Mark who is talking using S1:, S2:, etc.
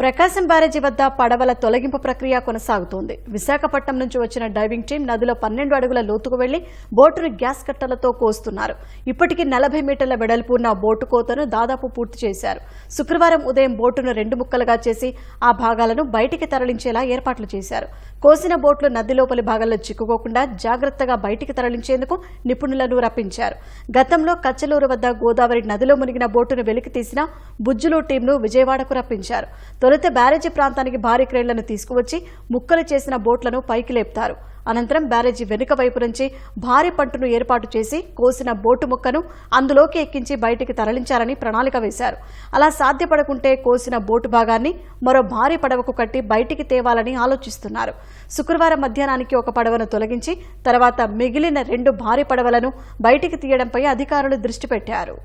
S1: ప్రకాశం బ్యారేజీ వద్ద పడవల తొలగింపు ప్రక్రియ కొనసాగుతోంది. విశాఖపట్నం నుంచి వచ్చిన డైవింగ్ టీం నదిలో పన్నెండు అడుగుల లోతుకు వెళ్ళి బోటును గ్యాస్ కట్టలతో కోస్తున్నారు. ఇప్పటికీ నలభై మీటర్ల వెడల్పు ఉన్న బోటు కోతను దాదాపు పూర్తి చేశారు. శుక్రవారం ఉదయం బోటును రెండు ముక్కలుగా చేసి ఆ భాగాలను బయటికి తరలించేలా ఏర్పాట్లు చేశారు. కోసిన బోట్లు నది లోపలి భాగంలో చిక్కుకోకుండా జాగ్రత్తగా బయటికి తరలించేందుకు నిపుణులను రప్పించారు. గతంలో కచ్చలూరు వద్ద గోదావరి నదిలో మునిగిన బోటును వెలికి తీసిన బుజ్జులు టీంను విజయవాడకు రప్పించారు. తొలుత బ్యారేజీ ప్రాంతానికి భారీ క్రేన్లను తీసుకువచ్చి ముక్కలు చేసిన బోట్లను పైకి లేపుతారు. అనంతరం బ్యారేజీ వెనుక వైపు నుంచి భారీ పంటను ఏర్పాటు చేసి కోసిన బోటు ముక్కను అందులోకి ఎక్కించి బయటికి తరలించాలని ప్రణాళిక వేశారు. అలా సాధ్యపడకుంటే కోసిన బోటు భాగాన్ని మరో భారీ పడవకు కట్టి బయటికి తేవాలని ఆలోచిస్తున్నారు. శుక్రవారం మధ్యాహ్నానికి ఒక పడవను తొలగించి తర్వాత మిగిలిన రెండు భారీ పడవలను బయటికి తీయడంపై అధికారులు దృష్టి పెట్టారు.